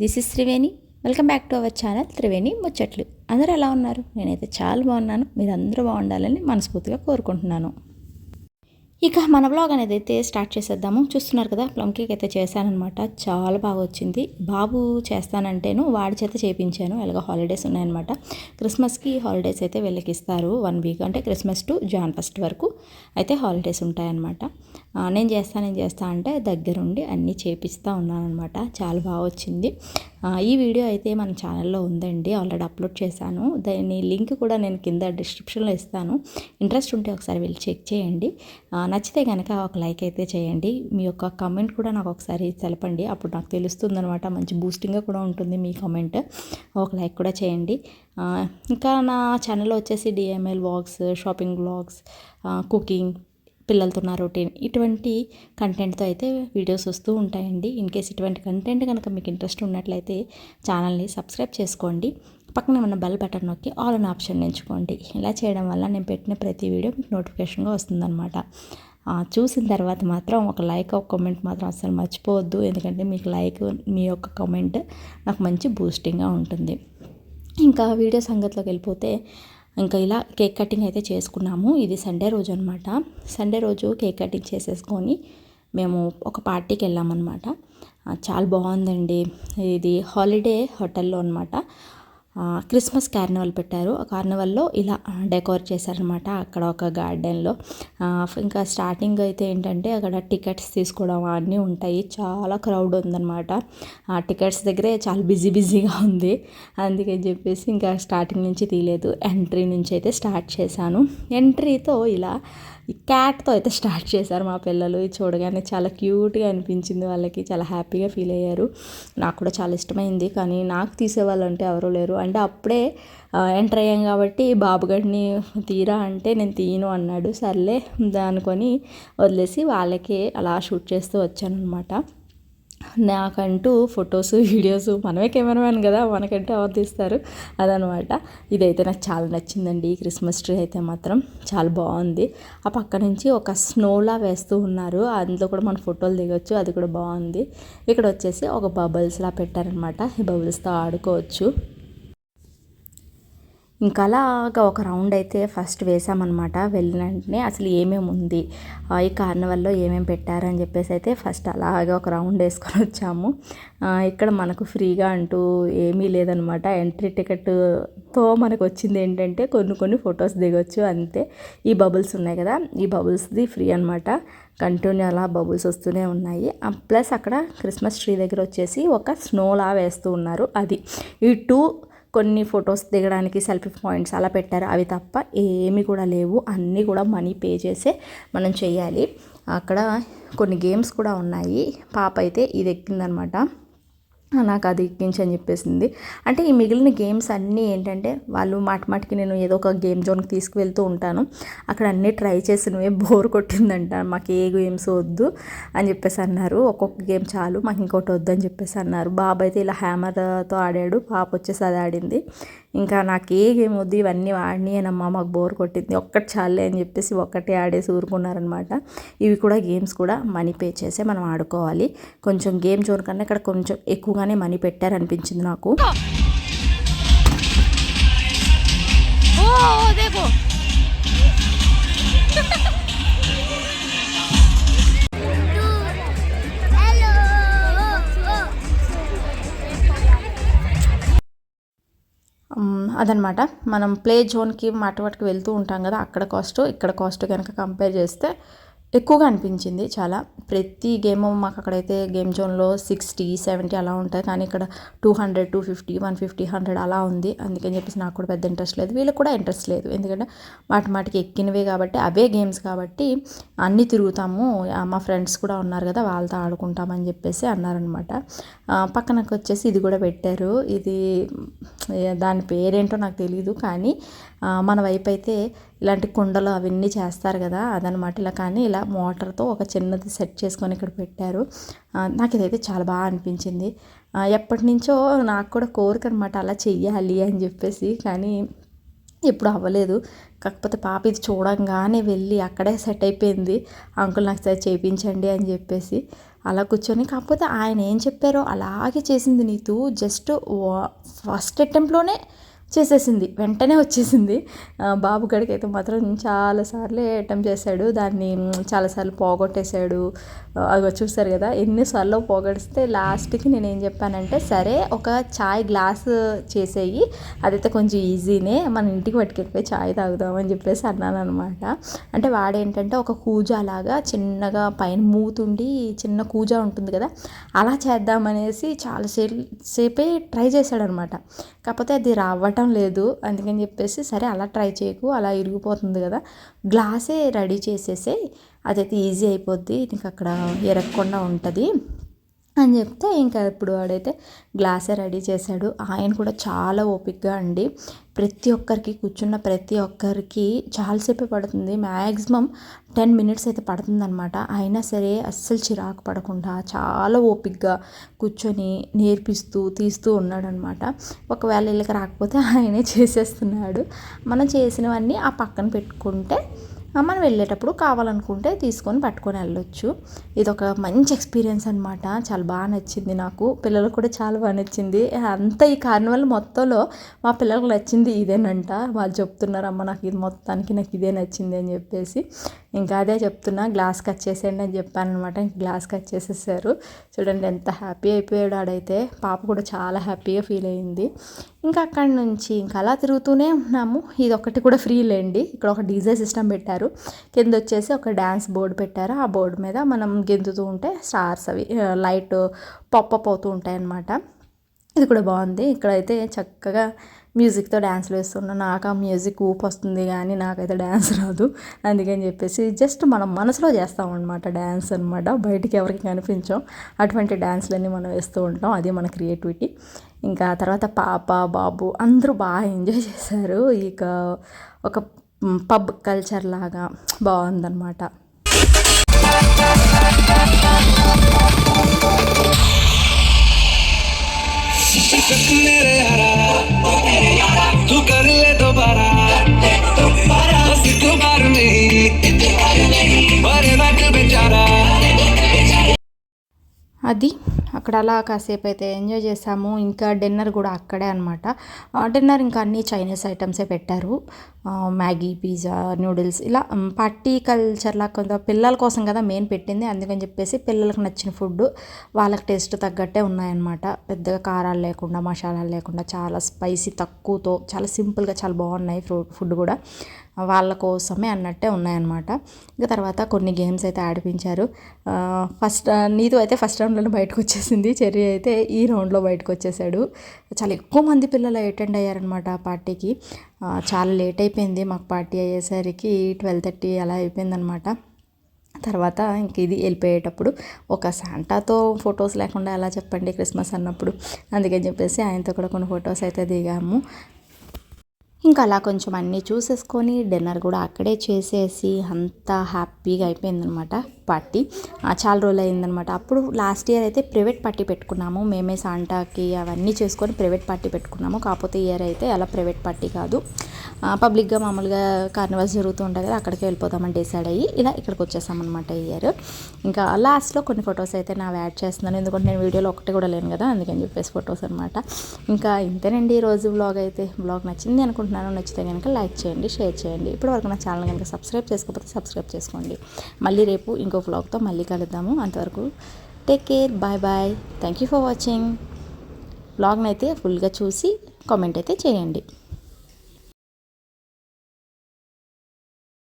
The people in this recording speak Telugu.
This is Triveni. Welcome back to our channel Triveni ముచ్చట్లు. అందరూ ఎలా ఉన్నారు? నేనైతే చాలా బాగున్నాను. మీరు అందరూ బాగుండాలని మనస్ఫూర్తిగా కోరుకుంటున్నాను. ఇక మన బ్లాగ్ అనేది అయితే స్టార్ట్ చేసేద్దాము. చూస్తున్నారు కదా ప్లమ్ కేక్ అయితే చేశానమాట చాలా బాగా వచ్చింది. బాబు చేస్తానంటేను వాడి చేత చేయించాను ఎలాగ హాలిడేస్ ఉన్నాయన్నమాట. క్రిస్మస్కి హాలిడేస్ అయితే వెళ్ళకిస్తారు వన్ వీక్ అంటే క్రిస్మస్ టు జాన్ ఫస్ట్ వరకు అయితే హాలిడేస్ ఉంటాయన్నమాట. నేను చేస్తా నేను చేస్తా అంటే దగ్గరుండి అన్నీ చేపిస్తూ ఉన్నాను అనమాట చాలా బాగా వచ్చింది. ఈ వీడియో అయితే మన ఛానల్లో ఉందండి. ఆల్రెడీ అప్లోడ్ చేశాను. దాని లింక్ కూడా నేను కింద డిస్క్రిప్షన్లో ఇస్తాను. ఇంట్రెస్ట్ ఉంటే ఒకసారి వెళ్ళి చెక్ చేయండి. నచ్చితే కనుక ఒక లైక్ అయితే చేయండి. మీ యొక్క కమెంట్ కూడా నాకు ఒకసారి తెలపండి. అప్పుడు నాకు తెలుస్తుంది అనమాట మంచి బూస్టింగ్గా కూడా ఉంటుంది మీ కమెంట్. ఒక లైక్ కూడా చేయండి. ఇంకా నా ఛానల్లో వచ్చేసి DML vlogs shopping vlogs cooking పిల్లలతో నా రొటీన్. ఇటువంటి కంటెంట్తో అయితే వీడియోస్ వస్తూ ఉంటాయండి. ఇన్ కేస్ ఇటువంటి కంటెంట్ కనుక మీకు ఇంట్రెస్ట్ ఉన్నట్లయితే ఛానల్ని సబ్స్క్రైబ్ చేసుకోండి. పక్కన ఉన్న బెల్ బటన్ నొక్కి ఆల్ అన్ ఆప్షన్ ఎంచుకోండి. ఇలా చేయడం వల్ల నేను పెట్టిన ప్రతి వీడియో మీకు నోటిఫికేషన్గా వస్తుందన్నమాట. చూసిన తర్వాత మాత్రం ఒక లైక్ ఒక కామెంట్ మాత్రం అసలు మర్చిపోవద్దు. ఎందుకంటే మీకు లైక్ మీ యొక్క కామెంట్ నాకు మంచి బూస్టింగ్గా ఉంటుంది. ఇంకా వీడియో సంగతిలోకి వెళ్ళిపోతే ఇంకా ఇలా కేక్ కటింగ్ అయితే చేసుకున్నాము. ఇది సండే రోజు అనమాట సండే రోజు కేక్ కటింగ్ చేసేసుకొని మేము ఒక పార్టీకి వెళ్ళామన్నమాట. చాలా బాగుందండి. ఇది హాలిడే హోటల్లో అనమాట క్రిస్మస్ కార్నివల్ పెట్టారు. ఆ కార్నివల్లో ఇలా డెకోర్ చేశారనమాట అక్కడ ఒక గార్డెన్లో. ఇంకా స్టార్టింగ్ అయితే ఏంటంటే అక్కడ టికెట్స్ తీసుకోవడం అన్నీ ఉంటాయి. చాలా క్రౌడ్ ఉందన్నమాట. ఆ టికెట్స్ దగ్గరే చాలా బిజీ బిజీగా ఉంది. అందుకని చెప్పేసి ఇంకా స్టార్టింగ్ నుంచి తీయలేదు. ఎంట్రీ నుంచి అయితే స్టార్ట్ చేశాను. ఎంట్రీతో ఇలా ఈ క్యాట్తో అయితే స్టార్ట్ చేశారు మా పిల్లలు. ఇది చూడగానే చాలా క్యూట్గా అనిపించింది వాళ్ళకి. చాలా హ్యాపీగా ఫీల్ అయ్యారు. నాకు కూడా చాలా ఇష్టమైంది. కానీ నాకు తీసేవాళ్ళు అంటే ఎవరూ లేరు. అంటే అప్పుడే ఎంటర్ అయ్యాం కాబట్టి బాబుగడిని తీరా అంటే నేను తీయను అన్నాడు. సర్లే అనుకొని వదిలేసి వాళ్ళకే అలా షూట్ చేస్తూ వచ్చాను అనమాట నాకంటూ ఫొటోస్ వీడియోస్ మనమే కెమెరామెన్ కదా మనకంటే ఎవరు తీస్తారు? అదనమాట ఇదైతే నాకు చాలా నచ్చిందండి. ఈ క్రిస్మస్ ట్రీ అయితే మాత్రం చాలా బాగుంది. ఆ పక్క నుంచి ఒక స్నోలా వేస్తూ ఉన్నారు. అందులో కూడా మన ఫోటోలు దిగొచ్చు అది కూడా బాగుంది. ఇక్కడ వచ్చేసి ఒక బబుల్స్లా పెట్టారనమాట ఈ బబుల్స్తో ఆడుకోవచ్చు. ఇంకా అలాగా ఒక రౌండ్ అయితే ఫస్ట్ వేసామన్నమాట. వెళ్ళిన వెంటనే అసలు ఏమేమి ఉంది? ఈ కార్నవల్లో ఏమేమి పెట్టారని చెప్పేసి అయితే ఫస్ట్ అలాగా ఒక రౌండ్ వేసుకొని వచ్చాము. ఇక్కడ మనకు ఫ్రీగా అంటూ ఏమీ లేదనమాట ఎంట్రీ టికెట్తో మనకు వచ్చింది ఏంటంటే కొన్ని కొన్ని ఫొటోస్ దిగొచ్చు అంతే. ఈ బబుల్స్ ఉన్నాయి కదా ఈ బబుల్స్ది ఫ్రీ అనమాట కంటిన్యూ అలా బబుల్స్ వస్తూనే ఉన్నాయి. ప్లస్ అక్కడ క్రిస్మస్ ట్రీ దగ్గర వచ్చేసి ఒక స్నోలా వేస్తూ ఉన్నారు. అది ఈ టూ కొన్ని ఫొటోస్ దిగడానికి సెల్ఫీ పాయింట్స్ అలా పెట్టారు. అవి తప్ప ఏమి కూడా లేవు. అన్నీ కూడా మనీ పే చేసే మనం చేయాలి. అక్కడ కొన్ని గేమ్స్ కూడా ఉన్నాయి. పాప అయితే ఇది ఎక్కిందనమాట. నాకు అది ఎక్కించని చెప్పేసింది. అంటే ఈ మిగిలిన గేమ్స్ అన్నీ ఏంటంటే వాళ్ళు మాట మాటికి నేను ఏదో ఒక గేమ్ జోన్కి తీసుకువెళ్తూ ఉంటాను. అక్కడ అన్నీ ట్రై చేసినవే బోర్ కొట్టిందంట. మాకు ఏ గేమ్స్ వద్దు అని చెప్పేసి అన్నారు. ఒక్కొక్క గేమ్ చాలు మాకు ఇంకోటి వద్దు అని చెప్పేసి అన్నారు. బాబు అయితే ఇలా హ్యామర్తో ఆడాడు. పాప వచ్చేసి అది ఆడింది. ఇంకా నాకు ఏ గేమ్ వద్దు ఇవన్నీ ఆడినాయనమ్మా మాకు బోర్ కొట్టింది. ఒక్కటి చాలే అని చెప్పేసి ఒక్కటే ఆడేసి ఊరుకున్నారనమాట. ఇవి కూడా గేమ్స్ కూడా మనీ పే చేసే మనం ఆడుకోవాలి. కొంచెం గేమ్ జోన్ కన్నా ఇక్కడ కొంచెం ఎక్కువగానే మనీ పెట్టారనిపించింది నాకు. అదనమాట. మనం ప్లే జోన్కి మాట వాటికి వెళ్తూ ఉంటాం కదా అక్కడ కాస్ట్ ఇక్కడ కాస్ట్ కనుక కంపేర్ చేస్తే ఎక్కువగా అనిపించింది చాలా. ప్రతి గేమ్ మాకు అక్కడైతే గేమ్ జోన్లో సిక్స్టీ సెవెంటీ అలా ఉంటాయి. కానీ ఇక్కడ two hundred two fifty one fifty hundred అలా ఉంది. అందుకని చెప్పేసి నాకు కూడా పెద్ద ఇంట్రెస్ట్ లేదు. వీళ్ళకి కూడా ఇంట్రెస్ట్ లేదు. ఎందుకంటే వాటి మాటికి ఎక్కినవే కాబట్టి అవే గేమ్స్ కాబట్టి అన్నీ తిరుగుతాము. మా ఫ్రెండ్స్ కూడా ఉన్నారు కదా వాళ్ళతో ఆడుకుంటామని చెప్పేసి అన్నారనమాట పక్కనకు వచ్చేసి ఇది కూడా పెట్టారు. ఇది దాని పేరేంటో నాకు తెలియదు కానీ మన వైపు అయితే ఇలాంటి కుండలు అవన్నీ చేస్తారు కదా అదనమాట. ఇలా కానీ ఇలా మోటార్తో ఒక చిన్నది సెట్ చేసుకొని ఇక్కడ పెట్టారు. నాకు ఇదైతే చాలా బాగా అనిపించింది. ఎప్పటి నుంచో నాకు కూడా కోరిక అనమాట అలా చెయ్యాలి అని చెప్పేసి కానీ ఎప్పుడు అవ్వలేదు. కాకపోతే పాప ఇది చూడంగానే వెళ్ళి అక్కడే సెట్ అయిపోయింది. అంకుల్ నాకు సరే చేయించండి అని చెప్పేసి అలా కూర్చొని కాకపోతే ఆయన ఏం చెప్పారో అలాగే చేసింది నీతు జస్ట్ ఫస్ట్ అటెంప్ట్లోనే చేసేసింది. వెంటనే వచ్చేసింది. బాబు గడికి అయితే మాత్రం చాలాసార్లు అటెంప్ట్ చేశాడు. దాన్ని చాలాసార్లు పోగొట్టేశాడు. అవి చూస్తారు కదా ఎన్నిసార్లు పోగొడిస్తే లాస్ట్కి నేను ఏం చెప్పానంటే సరే ఒక చాయ్ గ్లాస్ చేసేయి. అదైతే కొంచెం ఈజీనే. మన ఇంటికి పట్టుకెళ్ళిపోయి చాయ్ తాగుదామని చెప్పేసి అన్నాను అనమాట అంటే వాడేంటంటే ఒక కూజా లాగా చిన్నగా పైన మూతుండి చిన్న కూజా ఉంటుంది కదా అలా చేద్దామనేసి చాలా సేపే ట్రై చేశాడనమాట కాకపోతే అది రావటం లేదు. అందుకని చెప్పేసి సరే అలా ట్రై చేయకు అలా ఇరిగిపోతుంది కదా. గ్లాసే రెడీ చేసేసే అదైతే ఈజీ అయిపోద్ది. నీకు అక్కడ ఎరగకుండా ఉంటుంది. అని చెప్తే ఇంకా ఇప్పుడు వాడైతే గ్లాసే రెడీ చేశాడు. ఆయన కూడా చాలా ఓపిక్గా అండి. ప్రతి ఒక్కరికి కూర్చున్న ప్రతి ఒక్కరికి చాలాసేపే పడుతుంది. మ్యాక్సిమం టెన్ మినిట్స్ అయితే పడుతుందనమాట అయినా సరే అస్సలు చిరాకు పడకుండా చాలా ఓపిక్గా కూర్చొని నేర్పిస్తూ తీస్తూ ఉన్నాడనమాట ఒకవేళ వీళ్ళకి రాకపోతే ఆయనే చేసేస్తున్నాడు. మనం చేసినవన్నీ ఆ పక్కన పెట్టుకుంటే మనం వెళ్ళేటప్పుడు కావాలనుకుంటే తీసుకొని పట్టుకొని వెళ్ళొచ్చు. ఇది ఒక మంచి ఎక్స్పీరియన్స్ అనమాట చాలా బాగా నచ్చింది నాకు. పిల్లలకు కూడా చాలా బాగా నచ్చింది. అంత ఈ కార్నివల్ మొత్తంలో మా పిల్లలకు నచ్చింది ఇదేనంట. వాళ్ళు చెప్తున్నారమ్మ నాకు ఇది మొత్తానికి నాకు ఇదే నచ్చింది అని చెప్పేసి. ఇంకా అదే చెప్తున్నా గ్లాస్ కట్ చేసేయండి అని చెప్పాను అనమాట గ్లాస్ కట్ చేసేసారు. చూడండి ఎంత హ్యాపీ అయిపోయాడు ఆడైతే. పాప కూడా చాలా హ్యాపీగా ఫీల్ అయింది ఇంకా అక్కడి నుంచి ఇంకా అలా తిరుగుతూనే ఉన్నాము. ఇది ఒకటి కూడా ఫ్రీ లేండి. ఇక్కడ ఒక డీజే సిస్టమ్ పెట్టారు. కింద వచ్చేసి ఒక డ్యాన్స్ బోర్డు పెట్టారు. ఆ బోర్డు మీద మనం గెంతుతూ ఉంటే స్టార్స్ అవి లైట్ పాపప్ అవుతూ ఉంటాయి అన్నమాట ఇది కూడా బాగుంది. ఇక్కడైతే చక్కగా మ్యూజిక్తో డ్యాన్స్లు వేస్తున్నా. నాకు ఆ మ్యూజిక్ ఊపు వస్తుంది కానీ నాకైతే డ్యాన్స్ రాదు. అందుకని చెప్పేసి జస్ట్ మనం మనసులో చేస్తామన్నమాట డ్యాన్స్ అనమాట బయటికి ఎవరికి కనిపించాం. అటువంటి డ్యాన్స్లన్నీ మనం వేస్తూ ఉంటాం. అది మన క్రియేటివిటీ ఇంకా తర్వాత పాప బాబు అందరూ బాగా ఎంజాయ్ చేశారు. ఇక ఒక పబ్ కల్చర్ లాగా బాగుందన్నమాట. मेरे हरा तू कर ले दोबारा। అది. అక్కడ అలా కాసేపు అయితే ఎంజాయ్ చేసాము. ఇంకా డిన్నర్ కూడా అక్కడే అనమాట డిన్నర్ ఇంకా అన్ని చైనీస్ ఐటమ్సే పెట్టారు. మ్యాగీ పిజ్జా నూడిల్స్ ఇలా మ్, పార్టీ కల్చర్లా కొంత పిల్లల కోసం కదా మెయిన్ పెట్టింది. అందుకని చెప్పేసి పిల్లలకు నచ్చిన ఫుడ్ వాళ్ళకి టేస్ట్ తగ్గట్టే ఉన్నాయన్నమాట. పెద్దగా కారాలు లేకుండా మసాలాలు లేకుండా చాలా స్పైసీ తక్కువతో చాలా సింపుల్గా చాలా బాగున్నాయి ఫ్రూ ఫుడ్ కూడా. వాళ్ళ కోసమే అన్నట్టే ఉన్నాయన్నమాట. ఇంకా తర్వాత కొన్ని గేమ్స్ అయితే ఆడిపించారు. ఫస్ట్ నీతో అయితే ఫస్ట్ రౌండ్లోనే బయటకు వచ్చేసింది చెర్రీ అయితే ఈ రౌండ్లో బయటకు వచ్చేసాడు చాలా ఎక్కువ మంది పిల్లలు అటెండ్ అయ్యారనమాట ఆ పార్టీకి. చాలా లేట్ అయిపోయింది మాకు పార్టీ అయ్యేసరికి ట్వెల్వ్ థర్టీ అలా అయిపోయిందనమాట తర్వాత ఇంక ఇది వెళ్ళిపోయేటప్పుడు ఒక శాంటాతో ఫొటోస్ లేకుండా ఎలా చెప్పండి క్రిస్మస్ అన్నప్పుడు అందుకని చెప్పేసి ఆయనతో కూడా కొన్ని ఫొటోస్ అయితే దిగాము. ఇంకా అలా కొంచెం అన్నీ చూసేసుకొని డిన్నర్ కూడా అక్కడే చేసేసి అంతా హ్యాపీగా అయిపోయిందనమాట పార్టీ. చాలా రోజులు అయిందనమాట. అప్పుడు లాస్ట్ ఇయర్ అయితే ప్రైవేట్ పార్టీ పెట్టుకున్నాము. మేమే సాంటాకి అవన్నీ చేసుకొని ప్రైవేట్ పార్టీ పెట్టుకున్నాము. కాకపోతే ఇయర్ అయితే అలా ప్రైవేట్ పార్టీ కాదు. పబ్లిక్గా మామూలుగా కార్నివాల్స్ జరుగుతూ ఉంటాయి కదా అక్కడికి వెళ్ళిపోతామని డిసైడ్ అయ్యి ఇలా ఇక్కడికి వచ్చేసామన్నమాట ఈ ఇయర్ ఇంకా లాస్ట్లో కొన్ని ఫొటోస్ అయితే నా యాడ్ చేస్తున్నాను ఎందుకంటే నేను వీడియోలో ఒకటి కూడా లేను కదా అందుకని చెప్పేసి ఫొటోస్ అనమాట ఇంకా ఇంతేనండి ఈరోజు రోజు బ్లాగ్ అయితే. బ్లాగ్ నచ్చింది అనుకుంటున్నాను నచ్చితే కనుక లైక్ చేయండి షేర్ చేయండి. ఇప్పటివరకు నా ఛానల్ కనుక సబ్స్క్రైబ్ చేసుకోకపోతే సబ్స్క్రైబ్ చేసుకోండి. మళ్ళీ రేపు ఇంకో బ్లాగ్తో మళ్ళీ కలుద్దాము. అంతవరకు take care bye bye thank you for watching బ్లాగ్ని అయితే ఫుల్గా చూసి కామెంట్ అయితే చేయండి.